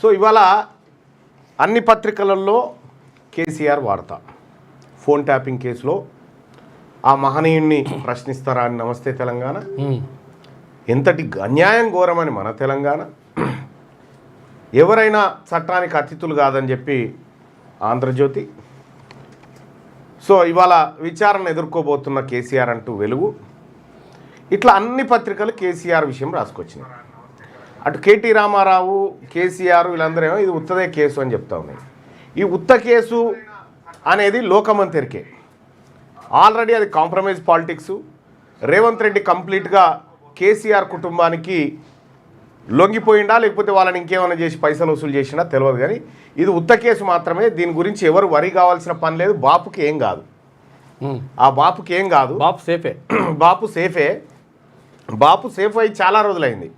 So ఇవాళ అన్ని పత్రికలలో కేసీఆర్ వార్త. ఫోన్ ట్యాపింగ్ కేసులో ఆ మహనీయుణ్ణి ప్రశ్నిస్తారా అని నమస్తే తెలంగాణ. ఎంతటి అన్యాయం ఘోరమని మన తెలంగాణ. ఎవరైనా చట్టానికి అతిథులు కాదని చెప్పి ఆంధ్రజ్యోతి. సో ఇవాళ విచారణ ఎదుర్కోబోతున్న కేసీఆర్ అంటూ వెలుగు. ఇట్లా అన్ని పత్రికలు కేసీఆర్ విషయం రాసుకొచ్చినాయి. అటు కేటీ రామారావు కేసీఆర్ వీళ్ళందరూ ఇది ఉత్తదే కేసు అని చెప్తా ఉన్నాయి. ఈ ఉత్త కేసు అనేది లోకమంతెరికే. ఆల్రెడీ అది కాంప్రమైజ్ పాలిటిక్స్ రేవంత్ రెడ్డి కంప్లీట్గా కేసీఆర్ కుటుంబానికి లొంగిపోయిందా లేకపోతే వాళ్ళని ఇంకేమైనా చేసి పైసలు వసూలు చేసినా తెలియదు కానీ ఇది ఉత్త కేసు మాత్రమే. దీని గురించి ఎవరు వరి కావాల్సిన పని లేదు. బాపుకి ఏం కాదు. ఆ బాపుకి ఏం కాదు. బాపు సేఫే. బాపు సేఫే. బాపు సేఫ్ అయి చాలా రోజులైంది.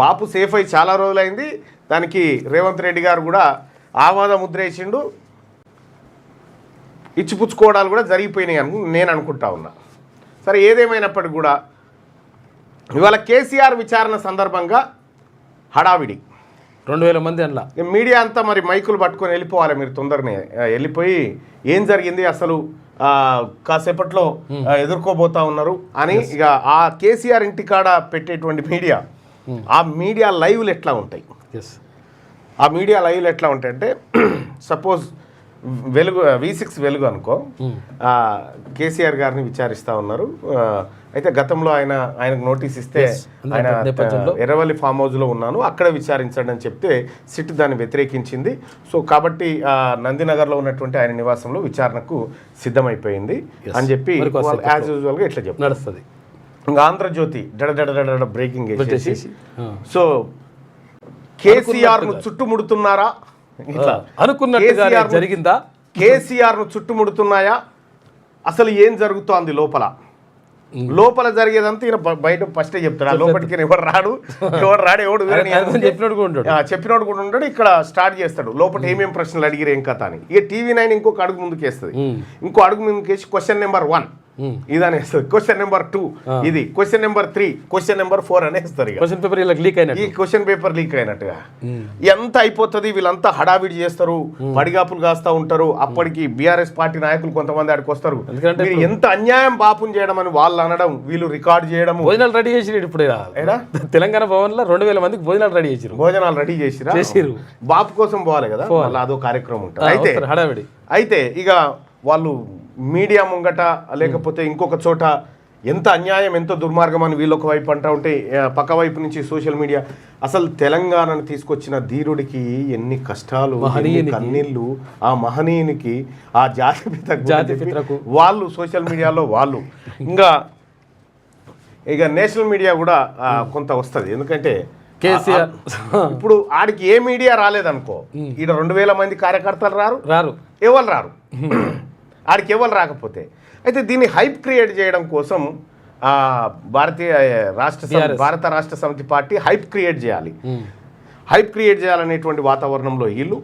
బాపు సేఫ్ అయి చాలా రోజులైంది. దానికి రేవంత్ రెడ్డి గారు కూడా ఆవాద ముద్ర వేసిండు. ఇచ్చిపుచ్చుకోవడాలు కూడా జరిగిపోయినాయి అను నేను అనుకుంటా ఉన్నా. సరే ఏదేమైనప్పటికీ కూడా ఇవాళ కేసీఆర్ విచారణ సందర్భంగా హడావిడి. రెండు వేల మంది అందులో మీడియా అంతా మరి మైకులు పట్టుకొని వెళ్ళిపోవాలి మీరు తొందరనే. వెళ్ళిపోయి ఏం జరిగింది అసలు? కాసేపట్లో ఎదుర్కోబోతా ఉన్నారు అని ఇక ఆ కేసీఆర్ ఇంటికాడ పెట్టేటువంటి మీడియా ఆ మీడియా లైవ్లు ఎట్లా ఉంటాయి? ఎస్ ఆ మీడియా లైవ్లు ఎట్లా ఉంటాయి అంటే సపోజ్ వెలుగు వి సిక్స్ వెలుగు అనుకో ఆ, కేసీఆర్ గారిని విచారిస్తూ ఉన్నారు. అయితే గతంలో ఆయన ఆయనకు నోటీస్ ఇస్తే ఆయన. ఎర్రవల్లి ఫామ్ హౌస్లో ఉన్నాను అక్కడ విచారించండి అని చెప్తే సిట్ దాన్ని వ్యతిరేకించింది. సో కాబట్టి ఆ, నందినగర్లో ఉన్నటువంటి ఆయన నివాసంలో విచారణకు సిద్ధమైపోయింది. అని చెప్పి. యాజ్ యూజువల్గా ఇట్లా చెప్పారు నడుస్తుంది. ఇంకా ఆంధ్రజ్యోతి డడ డడ డడ డడ బ్రేకింగ్. సో కేసీఆర్ను చుట్టుముడుతున్నారా? ఇట్లా. ను- జరిగిందా? కేసీఆర్ను చుట్టుముడుతున్నాయా? అసలు ఏం జరుగుతోంది లోపల? లోపల జరిగేదంతా ఈయన బయట ఫస్టే చెప్తాడు. ఆ లోపలికి ఎవరు రాడు? ఎవరు రాడు? ఎవడు చెప్పినట్టు కూడా ఉంటాడు చెప్పినోడు కూడా ఉంటాడు ఇక్కడ స్టార్ట్ చేస్తాడు. లోపల ఏమేం ప్రశ్నలు అడిగిరు ఏం కథ అని. ఇక టీవీ నైన్ ఇంకొక అడుగు ముందుకు వేస్తుంది ఉమ్. ఇంకో అడుగు ముందుకు వేసి క్వశ్చన్ నెంబర్ వన్. ఉమ్. ఇదని వేస్తుంది క్వశ్చన్ నెంబర్ టూ ఇది. Question number three question number four అని వేస్తారు ఇక క్వశ్చన్ పేపర్ ఇలా లీక్ ఈ అయినట్టు క్వశ్చన్ పేపర్ లీక్ అయినట్టుగా ఎంత అయిపోతుంది వీళ్ళంతా హడావిడి చేస్తారు పడిగాపులు కాస్తా ఉంటారు అప్పటికి బీఆర్ఎస్ పార్టీ నాయకులు కొంతమంది ఆడికి వస్తారు. ఎంత అన్యాయం బాపుని చేయడం అని వాళ్ళు అనడం వీళ్ళు రికార్డ్ చేయడము. భోజనాలు రెడీ చేసిరు ఇప్పుడు? తెలంగాణ భవన్లో రెండు వేల మందికి భోజనాలు రెడీ చేసిరు భోజనాలు రెడీ చేసిరా? చేసిర్రు. బాపు కోసం పోవాలి కదా మళ్ళీ అదో కార్యక్రమం ఉంటుంది. అయితే హడావిడి. అయితే ఇక వాళ్ళు మీడియా ముంగట లేకపోతే ఇంకొక చోట ఎంత అన్యాయం ఎంత దుర్మార్గం అని వీళ్ళొక వైపు అంటా ఉంటే పక్క వైపు నుంచి సోషల్ మీడియా అసలు తెలంగాణను తీసుకొచ్చిన ధీరుడికి ఎన్ని కష్టాలు. కన్నీళ్ళు ఆ మహనీయునికి ఆ జాతిపితకు. వాళ్ళు సోషల్ మీడియాలో వాళ్ళు. ఇంకా ఇక నేషనల్ మీడియా కూడా కొంత వస్తుంది. ఎందుకంటే కేసీఆర్. ఇప్పుడు ఆడికి ఏ మీడియా రాలేదనుకో ఈడ రెండు వేల మంది కార్యకర్తలు రారు రారు. ఎవరు రారు? ఆడికి ఎవరు రాకపోతే. అయితే దీన్ని హైప్ క్రియేట్ చేయడం కోసం భారతీయ Rashtra. Bharat Rashtra Samithi party hype create చేయాలి. హైప్ క్రియేట్ చేయాలనేటువంటి వాతావరణంలో వీళ్ళు.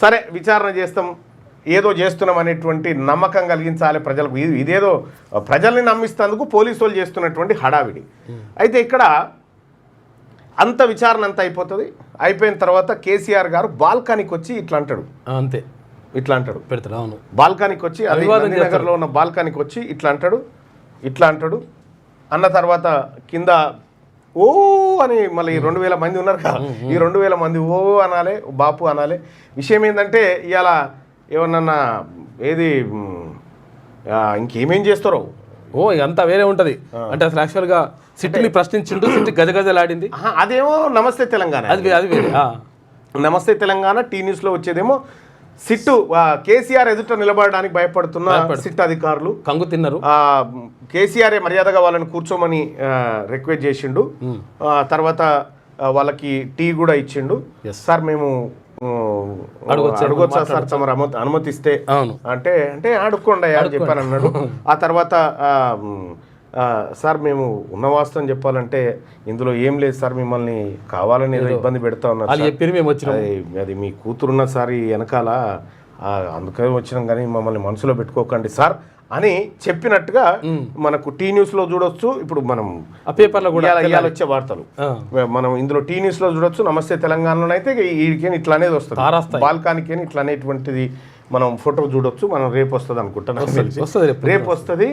సరే విచారణ చేస్తాం ఏదో చేస్తున్నాం అనేటువంటి నమ్మకం కలిగించాలి ప్రజలకు. ఇది- ఇదేదో ప్రజల్ని నమ్మిస్తేందుకు పోలీసు వాళ్ళు చేస్తున్నటువంటి హడావిడి. అయితే ఇక్కడ అంత విచారణ అంతా అయిపోతుంది. అయిపోయిన తర్వాత కేసీఆర్ గారు బాల్కనీకి వచ్చి ఇట్లా అంటాడు. అంతే. ఇట్లా అంటాడు. పెడతాడు అవును. బాల్కనీకి వచ్చి అది నగర్లో ఉన్న బాల్కనీకి వచ్చి ఇట్లా అంటాడు ఇట్లా అంటాడు. అన్న తర్వాత కింద ఓ అని మళ్ళీ రెండు వేల మంది ఉన్నారు కదా. ఈ రెండు వేల మంది ఓ అనాలి బాపు అనాలి. విషయం ఏంటంటే ఇవాళ ఏమన్నా ఏది ఇంకేమేం చేస్తారో? ఓ అంతా వేరే ఉంటది. అంటే అసలు యాక్చువల్గా సిట్టుని ప్రశ్నించిండు సిట్టి గజగజలాడింది. అదేమో నమస్తే తెలంగాణ. అది అది వేరే. నమస్తే తెలంగాణ టీ న్యూస్లో వచ్చేదేమో సిట్టు కేసీఆర్ ఎదుట నిలబడడానికి భయపడుతున్న సిట్ అధికారులు కంగు తిన్నారు. ఆ, కేసీఆర్ మర్యాదగా వాళ్ళని కూర్చోమని రిక్వెస్ట్ చేసిండు. ఆ, తర్వాత వాళ్ళకి టీ కూడా ఇచ్చిండు. సార్ మేము అడగొచ్చా? అడగొచ్చా సార్ తమరు అనుమతి అనుమతిస్తే? అంటే అంటే ఆడుకోండి అని చెప్పాను అన్నాడు. ఆ తర్వాత సార్ మేము ఉన్న వాస్తవం చెప్పాలంటే ఇందులో ఏం లేదు సార్ మిమ్మల్ని కావాలని ఏదో ఇబ్బంది పెడతా ఉన్నారు. చెప్పిరు మేము వచ్చినాం అది మీ కూతురున్న సారి వెనకాల ఆ, అందుకని వచ్చినాం కానీ మమ్మల్ని మనసులో పెట్టుకోకండి సార్ అని చెప్పినట్టుగా మనకు టీ న్యూస్లో చూడొచ్చు ఇప్పుడు మనం పేపర్లో కూడా ఇవాళ ఇవాళ వచ్చే వార్తలు. మనం ఇందులో టీ న్యూస్లో చూడొచ్చు నమస్తే తెలంగాణలో అయితే వీడికి ఇట్లా అనేది వస్తుంది. బాల్కానికి ఇట్లా అనేటువంటిది మనం ఫోటో చూడొచ్చు మనం రేపు వస్తుంది అనుకుంటా రేపు. వస్తుంది.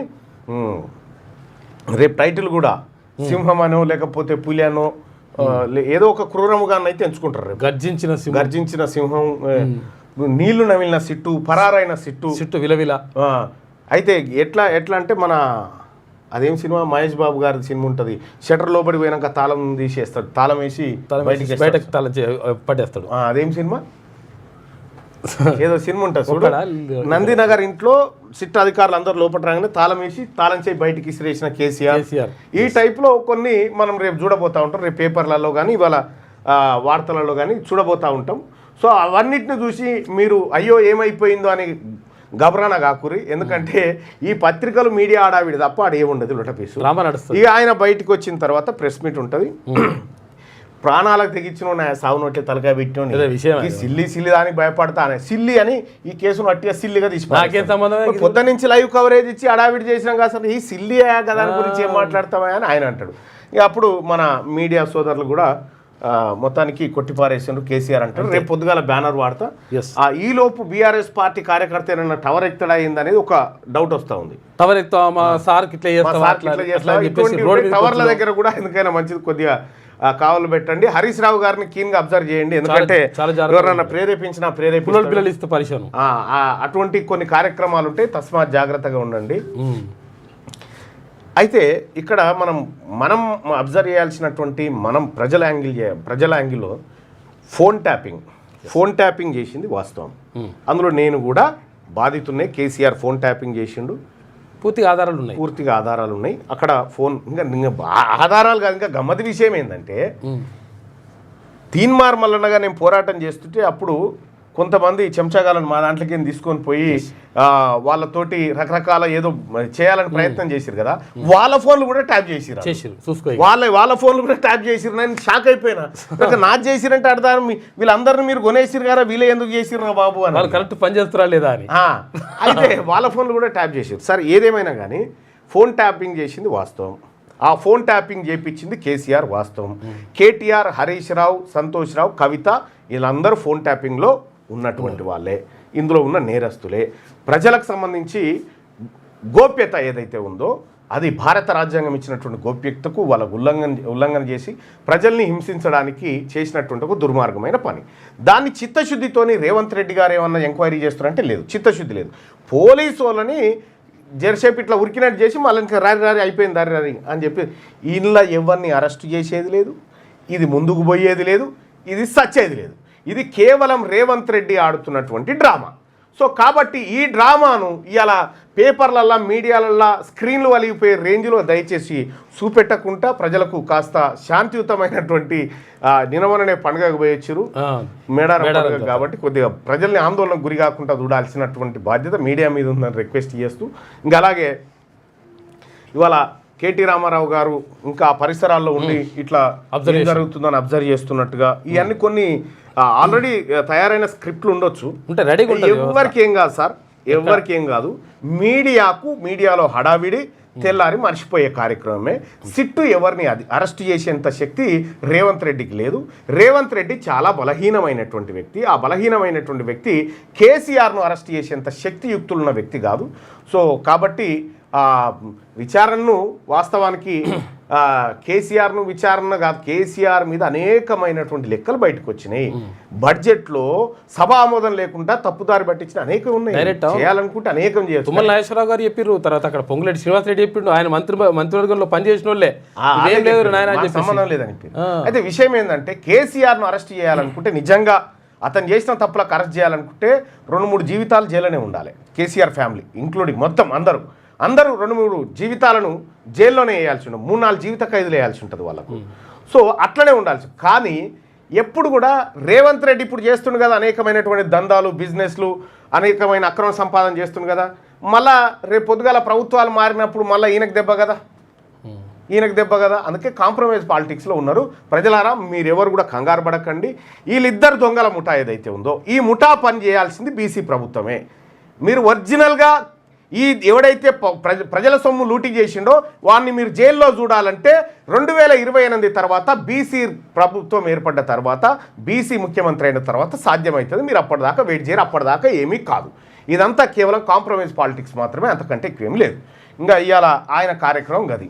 రేపు టైటిల్ కూడా. సింహం అనో లేకపోతే పులి అనో ఏదో ఒక క్రూరముగానైతే ఎంచుకుంటారు రేపు. గర్జించిన గర్జించిన సింహం నీళ్ళు నమిలిన సిట్టు పరారైన సిట్టు. చుట్టూ విలవిల. అయితే ఎట్లా ఎట్లా అంటే మన అదేం సినిమా? మహేష్ బాబు గారి సినిమా ఉంటుంది. షటర్ లోపడి పోయినాక తాళం తీసేస్తాడు. తాళం వేసి బయటికి. బయటకు చే- పట్టేస్తాడు అదేం సినిమా? ఏదో సినిమా ఉంటుంది చూడు? నందినగర్ ఇంట్లో సిట్ అధికారులు అందరూ లోపల రాగానే తాళం వేసి తాళం చేయి బయటికి ఇసిరేసిన కేసీఆర్. ఈ టైప్లో కొన్ని మనం రేపు చూడబోతా ఉంటాం. రేపు పేపర్లలో కానీ ఇవాళ వార్తలలో కానీ చూడబోతా ఉంటాం. సో అవన్నిటిని చూసి మీరు అయ్యో ఏమైపోయిందో అని గబరాన కాకురి ఎందుకంటే ఈ పత్రికలు మీడియా ఆడావిడి తప్ప ఆడ ఏముండదు లొటపీసు. ఇక ఆయన బయటికి వచ్చిన తర్వాత ప్రెస్ మీట్ ఉంటుంది. ప్రాణాలకు తెగించిన నా సాగు నోట్లే తలకాయ పెట్టిన విషయం సిల్లి సిల్లి దానికి భయపడతా అనే సిల్లి అని ఈ కేసును అట్టిగా సిల్లిగా తీసి నాకేం సంబంధం ఇప్పుడు పొద్దు నుంచి లైవ్ కవరేజ్ ఇచ్చి అడావిడి చేసినాం కదా ఈ సిల్లి కదా దాని గురించి ఏం మాట్లాడతామా అని ఆయన అంటాడు. ఇక అప్పుడు మన మీడియా సోదరులు కూడా మొత్తానికి కొట్టిపారేసారు కేసీఆర్ అంటారు. రేపు పొద్దుగాల బ్యానర్ వాడతా. ఆ ఈ లోపు బీఆర్ఎస్ పార్టీ కార్యకర్త ఏమన్నా టవర్ అనేది ఒక డౌట్ వస్తూ ఉంది టవర్ ఎక్కువ మా సార్కి ఇట్లా? అని టవర్ల దగ్గర కూడా ఎందుకైనా మంచిది కొద్దిగా కావలు పెట్టండి. హరీష్ రావు గారిని కీన్గా అబ్జర్వ్ చేయండి. ఎందుకంటే ఎవరన్నా ప్రేరేపించినా పరిశాను అటువంటి కొన్ని కార్యక్రమాలు ఉంటాయి తస్మాత్ జాగ్రత్తగా ఉండండి. అయితే ఇక్కడ మనం మనం అబ్జర్వ్ చేయాల్సినటువంటి మనం ప్రజల యాంగిల్ ప్రజల యాంగిల్లో ఫోన్ ట్యాపింగ్ ఫోన్ ట్యాపింగ్ చేసింది వాస్తవం. అందులో నేను కూడా బాధితున్నే. కేసీఆర్ ఫోన్ ట్యాపింగ్ చేసిండు. పూర్తిగా ఆధారాలు ఉన్నాయి పూర్తిగా ఆధారాలు ఉన్నాయి అక్కడ ఫోన్ ఇంకా ఆధారాలు కాదు ఇంకా గమ్మతి విషయం ఏంటంటే. తీన్మార్ మల్లన్నగా నేను పోరాటం చేస్తుంటే అప్పుడు కొంతమంది చెంచాగాలను మా దాంట్లోకి తీసుకొని పోయి వాళ్ళతోటి రకరకాల ఏదో చేయాలని ప్రయత్నం చేసిరు కదా వాళ్ళ ఫోన్లు కూడా ట్యాప్ చేసిరు. వాళ్ళ వాళ్ళ ఫోన్లు కూడా ట్యాప్ చేసిరు నేను షాక్ అయిపోయినా. నా చేసిరంటే అర్థం వీళ్ళందరిని మీరు కొనేసిరు కదా వీళ్ళే ఎందుకు చేసిరు బాబు అని. వాళ్ళు కరెక్ట్ పని చేస్తారా లేదా అని. అయితే వాళ్ళ ఫోన్లు కూడా ట్యాప్ చేసారు సరే ఏదేమైనా కానీ ఫోన్ ట్యాపింగ్ చేసింది వాస్తవం. ఆ ఫోన్ ట్యాపింగ్ చేపించింది కేసీఆర్ వాస్తవం. కేటీఆర్ హరీష్ రావు సంతోష్ రావు కవిత వీళ్ళందరూ ఫోన్ ట్యాపింగ్లో ఉన్నటువంటి వాళ్ళే. ఇందులో ఉన్న నేరస్తులే. ప్రజలకు సంబంధించి గోప్యత ఏదైతే ఉందో అది భారత రాజ్యాంగం ఇచ్చినటువంటి గోప్యతకు వాళ్ళ ఉల్లంఘన ఉల్లంఘన చేసి ప్రజల్ని హింసించడానికి చేసినటువంటి ఒక దుర్మార్గమైన పని. దాన్ని చిత్తశుద్ధితోని రేవంత్ రెడ్డి గారు ఏమన్నా ఎంక్వైరీ చేస్తారంటే లేదు. చిత్తశుద్ధి లేదు. పోలీసు వాళ్ళని జరసేపు ఇట్లా ఉరికినట్టు చేసి మళ్ళీ ఇంకా రారి రారి అయిపోయింది దారి రారి అని చెప్పి ఇంట్లో ఎవరిని అరెస్ట్ చేసేది లేదు. ఇది ముందుకు పోయేది లేదు. ఇది సచ్చేది లేదు. ఇది కేవలం రేవంత్ రెడ్డి ఆడుతున్నటువంటి డ్రామా. సో కాబట్టి ఈ డ్రామాను ఇవాళ పేపర్లల్లా మీడియాలల్లా స్క్రీన్లు వలిగిపోయే రేంజ్లో దయచేసి చూపెట్టకుండా ప్రజలకు కాస్త శాంతియుతమైనటువంటి నినవననే పండుగకు పోయొచ్చారు మేడారం పండుగ కాబట్టి కొద్దిగా ప్రజల్ని ఆందోళనకు గురి కాకుండా చూడాల్సినటువంటి బాధ్యత మీడియా మీద ఉందని రిక్వెస్ట్ చేస్తూ ఇంకా అలాగే ఇవాళ కేటీ రామారావు గారు ఇంకా పరిసరాల్లో ఉండి ఇట్లా. జరుగుతుందని అబ్జర్వ్ చేస్తున్నట్టుగా ఇవన్నీ కొన్ని ఆల్రెడీ తయారైన స్క్రిప్ట్లు ఉండొచ్చు. రెడీగా ఎవరికి ఏం కాదు సార్. ఎవరికి ఏం కాదు. మీడియాకు మీడియాలో హడావిడి తెల్లారి మర్చిపోయే కార్యక్రమమే. సిట్టు ఎవరిని అది అరెస్ట్ చేసేంత శక్తి రేవంత్ రెడ్డికి లేదు. రేవంత్ రెడ్డి చాలా బలహీనమైనటువంటి వ్యక్తి. ఆ బలహీనమైనటువంటి వ్యక్తి కేసీఆర్ను అరెస్ట్ చేసేంత శక్తియుక్తులున్న వ్యక్తి కాదు. సో కాబట్టి విచారణను వాస్తవానికి కేసీఆర్ను విచారణ కాదు కేసీఆర్ మీద అనేకమైనటువంటి లెక్కలు బయటకు వచ్చినాయి బడ్జెట్లో సభ ఆమోదం లేకుండా తప్పుదారి పట్టించిన అనేకం ఉన్నాయి? చేయాలనుకుంటే అనేకం చేయొచ్చు. తుమ్మల నాగేశ్వరరావు గారు చెప్పిర్రు తర్వాత అక్కడ పొంగులేటి శ్రీనివాస్ రెడ్డి చెప్పిండు ఆయన మంత్రి మంత్రివర్గంలో పనిచేసిన వాళ్ళే చెప్పారు. సంబంధం లేదని చెప్పారు. అయితే విషయం ఏంటంటే కేసీఆర్ను అరెస్ట్ చేయాలనుకుంటే నిజంగా అతను చేసిన తప్పులకు అరెస్ట్ చేయాలనుకుంటే రెండు మూడు జీవితాలు జైల్లోనే ఉండాలి. కేసీఆర్ ఫ్యామిలీ ఇంక్లూడింగ్ మొత్తం అందరూ. అందరూ రెండు మూడు జీవితాలను జైల్లోనే వేయాల్సి ఉంటుంది మూడు నాలుగు జీవిత ఖైదులు వేయాల్సి ఉంటుంది వాళ్ళకు. సో అట్లనే ఉండాల్సి కానీ ఎప్పుడు కూడా రేవంత్ రెడ్డి ఇప్పుడు చేస్తుండు కదా అనేకమైనటువంటి దందాలు బిజినెస్లు అనేకమైన అక్రమ సంపాదన చేస్తుండు కదా. మళ్ళా రేపు పొద్దుగాల ప్రభుత్వాలు మారినప్పుడు మళ్ళీ ఈయనకు దెబ్బ కదా. ఈయనకు దెబ్బ కదా. అందుకే కాంప్రమైజ్ పాలిటిక్స్లో ఉన్నారు. ప్రజలారా మీరెవరు కూడా కంగారు పడకండి. వీళ్ళిద్దరు దొంగల ముఠా ఏదైతే ఉందో ఈ ముఠా పని చేయాల్సింది బీసీ ప్రభుత్వమే. మీరు ఒరిజినల్గా ఈ ఎవడైతే ప- ప్రజ ప్రజల సొమ్ము లూటీ చేసిండో వాడిని మీరు జైల్లో చూడాలంటే రెండు వేల ఇరవై ఎనిమిది తర్వాత బీసీ ప్రభుత్వం ఏర్పడ్డ తర్వాత బీసీ ముఖ్యమంత్రి అయిన తర్వాత సాధ్యమవుతుంది మీరు అప్పటిదాకా వెయిట్ చేయరు. అప్పటిదాకా ఏమీ కాదు. ఇదంతా కేవలం కాంప్రమైజ్ పాలిటిక్స్ మాత్రమే. అంతకంటే ఎక్కువేం లేదు. ఇంకా ఇవాళ ఆయన కార్యక్రమం గది.